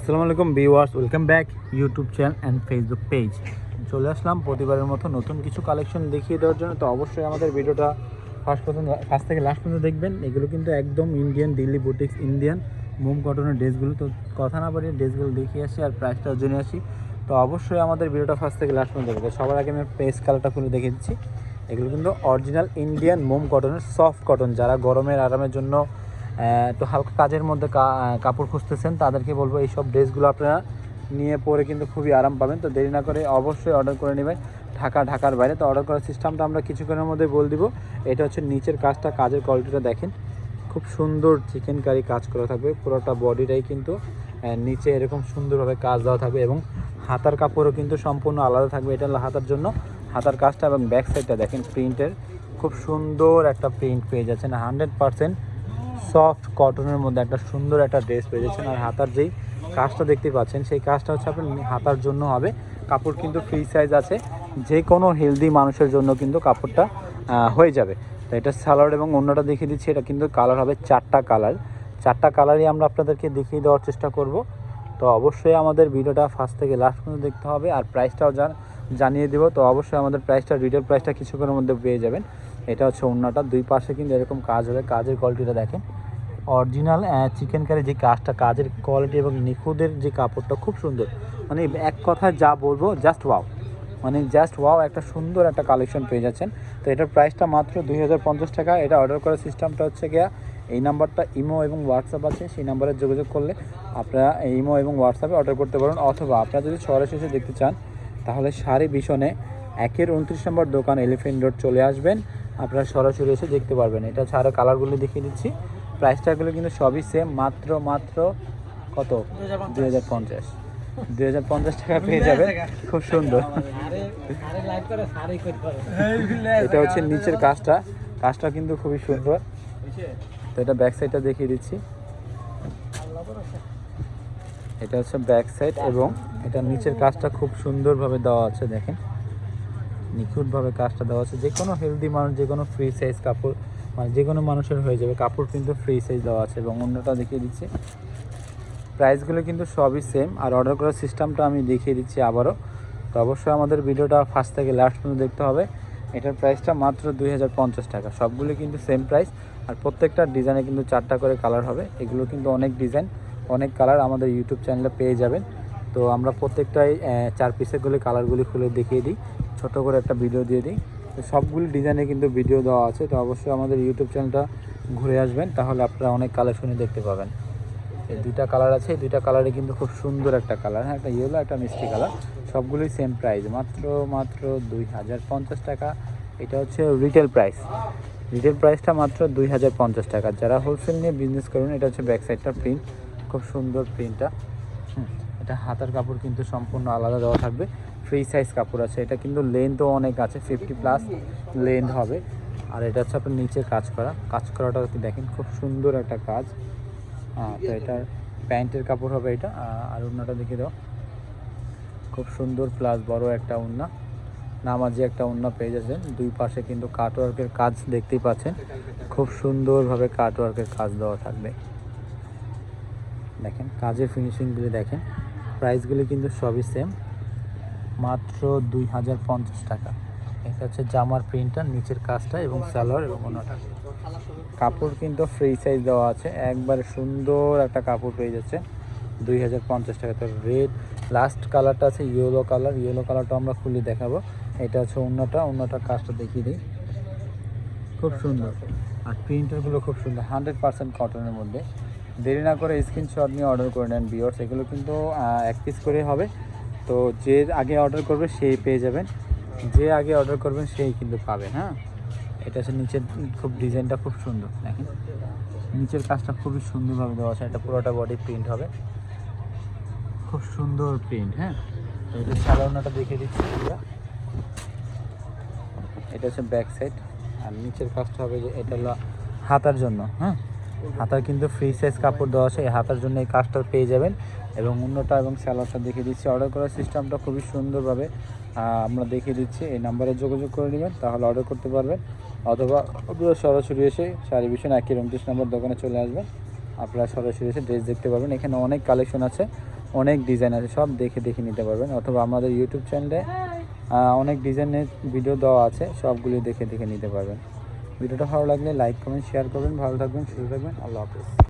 আসসালামু আলাইকুম viewers, welcome back YouTube channel and Facebook page. চলে আসলাম প্রতিবারের মতো নতুন কিছু কালেকশন দেখিয়ে দেওয়ার জন্য। তো অবশ্যই আমাদের ভিডিওটা ফার্স্ট পর্যন্ত ফার্স্ট থেকে লাস্ট পর্যন্ত দেখবেন। এগুলো কিন্তু একদম ইন্ডিয়ান দিল্লি বুটিক্স ইন্ডিয়ান মোম কটনের ড্রেসগুলো। তো কথা না বাড়িয়ে ড্রেসগুলো দেখিয়ে আসি আর প্রাইসটাও জেনে আসি। তো অবশ্যই আমাদের ভিডিওটা ফার্স্ট থেকে লাস্ট পর্যন্ত দেখবে সবার আগে আমি পেস কালারটা খুলে দেখে দিচ্ছি। এগুলো কিন্তু অরিজিনাল ইন্ডিয়ান মোম কটনের সফট কটন যারা গরমের আরামের জন্য একটু হালকা কাজের মধ্যে কাপড় খুঁজতেছেন, তাদেরকে বলব এই সব ড্রেসগুলো আপনারা নিয়ে পরে কিন্তু খুবই আরাম পাবেন। তো দেরি না করে অবশ্যই অর্ডার করে নেবেন ঢাকা, ঢাকার বাইরে। তো অর্ডার করার সিস্টেমটা আমরা কিছুক্ষণের মধ্যে বলে দিব। এটা হচ্ছে নিচের কাজটা, কাজের কোয়ালিটিটা দেখেন। খুব সুন্দর চিকেন কারি কাজ করা থাকবে। পুরোটা বডিটাই কিন্তু নিচে এরকম সুন্দরভাবে কাজ দেওয়া থাকবে এবং হাতার কাপড়ও কিন্তু সম্পূর্ণ আলাদা থাকবে। এটা হাতার জন্য। হাতার কাজটা এবং ব্যাক সাইডটা দেখেন প্রিন্টের খুব সুন্দর একটা প্রিন্ট পেয়ে যাচ্ছেন। হান্ড্রেড পারসেন্ট সফট কটনের মধ্যে একটা সুন্দর একটা ড্রেস পেয়ে যাচ্ছেন। আর হাতার যেই কাজটা দেখতে পাচ্ছেন, সেই কাজটা হচ্ছে আপনার হাতার জন্য হবে। কাপড় কিন্তু ফ্রি সাইজ আছে। যে কোনো হেলদি মানুষের জন্য কিন্তু কাপড়টা হয়ে যাবে। তো এটা সালোয়ার এবং অন্যটা দেখিয়ে দিচ্ছি, এটা কিন্তু কালার হবে চারটা কালার চারটা কালারই আমরা আপনাদেরকে দেখিয়ে দেওয়ার চেষ্টা করব। তো অবশ্যই আমাদের ভিডিওটা ফার্স্ট থেকে লাস্ট পর্যন্ত দেখতে হবে। আর প্রাইসটাও জান জানিয়ে দেবো। তো অবশ্যই আমাদের প্রাইসটা রিটেল প্রাইসটা কিছুক্ষণের মধ্যে পেয়ে যাবেন। এটা হচ্ছে অন্যটা দুই পাশে কিন্তু এরকম কাজ হবে। কাজের কোয়ালিটিটা দেখেন। অরিজিনাল চিকেন কারি যে কাজটা, কাজের কোয়ালিটি এবং নিখুঁতের যে কাপড়টা খুব সুন্দর। মানে এক কথায় যা বলব জাস্ট ওয়াও মানে জাস্ট ওয়াও একটা সুন্দর একটা কালেকশন পেয়ে যাচ্ছেন। তো এটার প্রাইসটা মাত্র দুই হাজার পঞ্চাশ টাকা। এটা অর্ডার করার সিস্টেমটা হচ্ছে গিয়া, এই নাম্বারটা ইমো এবং হোয়াটসঅ্যাপ আছে। সেই নাম্বারে যোগাযোগ করলে আপনারা ইমো এবং হোয়াটসঅ্যাপে অর্ডার করতে পারেন অথবা আপনারা যদি সরাসরি দেখতে চান, তাহলে সারি ভীষণে একের উনত্রিশ নম্বর দোকান এলিফেন্ট রোড চলে আসবেন। আপনারা সরাসরি এসে দেখতে পারবেন। এটা ছাড়া কালারগুলো দেখিয়ে দিচ্ছি। প্রাইসটাগুলো কিন্তু সবই সেম মাত্র মাত্র কত? দুই হাজার পঞ্চাশ। দুই হাজার পঞ্চাশ টাকা পেয়ে যাবেন। খুব সুন্দর। এটা হচ্ছে নিচের কাজটা। কাজটা কিন্তু খুবই সুন্দর। তো এটা ব্যাক সাইডটা দেখিয়ে দিচ্ছি। এটা হচ্ছে ব্যাক সাইড এবং এটা নিচের কাজটা খুব সুন্দরভাবে দেওয়া আছে দেখেন। নিখুঁতভাবে কাজটা দেওয়া আছে। যে কোনো হেলদি মানুষ যে কোনো ফ্রি সাইজ কাপড় মানে যে কোনো মানুষের হয়ে যাবে, কাপড় কিন্তু ফ্রি সাইজ দেওয়া আছে এবং অন্যটা দেখিয়ে দিচ্ছি। প্রাইসগুলো কিন্তু সবই সেম আর অর্ডার করার সিস্টেমটা আমি দেখিয়ে দিচ্ছি আবারও। তো অবশ্যই আমাদের ভিডিওটা ফার্স্ট থেকে লাস্ট পর্যন্ত দেখতে হবে। এটার প্রাইসটা মাত্র দুই হাজার পঞ্চাশ টাকা। সবগুলো কিন্তু সেম প্রাইস আর প্রত্যেকটা ডিজাইনে কিন্তু চারটা করে কালার হবে। এগুলো কিন্তু অনেক ডিজাইন অনেক কালার আমাদের ইউটিউব চ্যানেলে পেয়ে যাবেন। তো আমরা প্রত্যেকটাই চার পিসের গুলি কালারগুলি খুলে দেখিয়ে দিই। ছোট করে একটা ভিডিও দিয়ে দিই। তো সবগুলি ডিজাইনে কিন্তু ভিডিও দেওয়া আছে তো অবশ্যই আমাদের ইউটিউব চ্যানেলটা ঘুরে আসবেন তাহলে আপনারা অনেক কালেকশনই দেখতে পাবেন। এই দুইটা কালার আছে এই দুইটা কালারে কিন্তু খুব সুন্দর একটা কালার হ্যাঁ একটা ইয়েলো একটা মিষ্টি কালার সবগুলোই সেম প্রাইস মাত্র মাত্র দুই হাজার পঞ্চাশ টাকা। এটা হচ্ছে রিটেল প্রাইস রিটেল প্রাইসটা মাত্র দুই হাজার পঞ্চাশ টাকা। যারা হোলসেল নিয়ে বিজনেস করুন এটা হচ্ছে ব্যাক সাইডটা প্রিন্ট খুব সুন্দর প্রিন্টটা হুম, এটা হাতার কাপড় কিন্তু সম্পূর্ণ আলাদা দেওয়া থাকবে। ফ্রি সাইজ কাপড় আছে। এটা কিন্তু লেন্থও অনেক আছে ফিফটি প্লাস লেন্থ হবে। আর এটা হচ্ছে আপনার নিচে কাজ করা। কাজ করাটা আপনি দেখেন, খুব সুন্দর একটা কাজ। তো এটার প্যান্টের কাপড় হবে এটা। আর অন্যটা দেখে দাও। খুব সুন্দর প্লাস বড় একটা উন্না নামাজি একটা উন্না পেয়ে যাচ্ছেন। দুই পাশে কিন্তু কাটওয়ার্কের কাজ দেখতেই পাচ্ছেন। খুব সুন্দরভাবে কাটওয়ার্কের কাজ দেওয়া থাকবে। দেখেন, কাজের ফিনিশিংগুলি দেখেন। প্রাইসগুলি কিন্তু সবই সেম মাত্র দুই হাজার পঞ্চাশ টাকা। এটা হচ্ছে জামার প্রিন্টার, নিচের কাজটা এবং সালোয়ার এবং অন্যটা কাপড় কিন্তু ফ্রি সাইজ দেওয়া আছে। একবারে সুন্দর একটা কাপড় পেয়ে যাচ্ছে। দুই হাজার পঞ্চাশ টাকা। তো রেড লাস্ট কালারটা আছে ইয়েলো কালার ইয়েলো কালারটা আমরা খুলে দেখাবো। এটা হচ্ছে অন্যটা অন্যটা কাজটা দেখিয়ে দিই। খুব সুন্দর। আর প্রিন্টারগুলো খুব সুন্দর। হান্ড্রেড পার্সেন্ট কটনের মধ্যে। দেরি না করে স্ক্রিনশট নিয়ে অর্ডার করে নেন বিয়ার্স এগুলো কিন্তু এক পিস করে হবে। তো যে আগে অর্ডার করবে সেই পেয়ে যাবেন। যে আগে অর্ডার করবেন সেই কিন্তু পাবেন হ্যাঁ? এটা হচ্ছে নিচের খুব ডিজাইনটা খুব সুন্দর, দেখেন। নিচের কাজটা খুবই সুন্দরভাবে দেওয়া আছে। এটা পুরোটা বডি প্রিন্ট হবে। খুব সুন্দর প্রিন্ট হ্যাঁ? এটা সাধারণটা দেখে দিচ্ছি এটা হচ্ছে ব্যাক সাইড আর নিচের কাজটা হবে যে এটা হলো হাতার জন্য হ্যাঁ? হাতার কিন্তু ফ্রি সাইজ কাপড় দেওয়া আছে। এই হাতার জন্য এই কাজটা পেয়ে যাবেন। এবং অন্যটা এবং স্যালোয়ারটা দেখিয়ে দিচ্ছি। অর্ডার করার সিস্টেমটা খুবই সুন্দরভাবে আমরা দেখিয়ে দিচ্ছি। এই নাম্বারে যোগাযোগ করে নেবেন, তাহলে অর্ডার করতে পারবেন। অথবা আপনারা সরাসরি এসে সারি ভীষণ একই উনত্রিশ নম্বর দোকানে চলে আসবেন। আপনারা সরাসরি এসে ড্রেস দেখতে পারবেন। এখানে অনেক কালেকশন আছে, অনেক ডিজাইন আছে, সব দেখে দেখে নিতে পারবেন। অথবা আমাদের ইউটিউব চ্যানেলে অনেক ডিজাইনের ভিডিও দেওয়া আছে, সবগুলি দেখে দেখে নিতে পারবেন। ভিডিওটা ভালো লাগলে লাইক কমেন্ট শেয়ার করবেন ভালো থাকবেন সুস্থ থাকবেন আল্লাহ হাফিজ।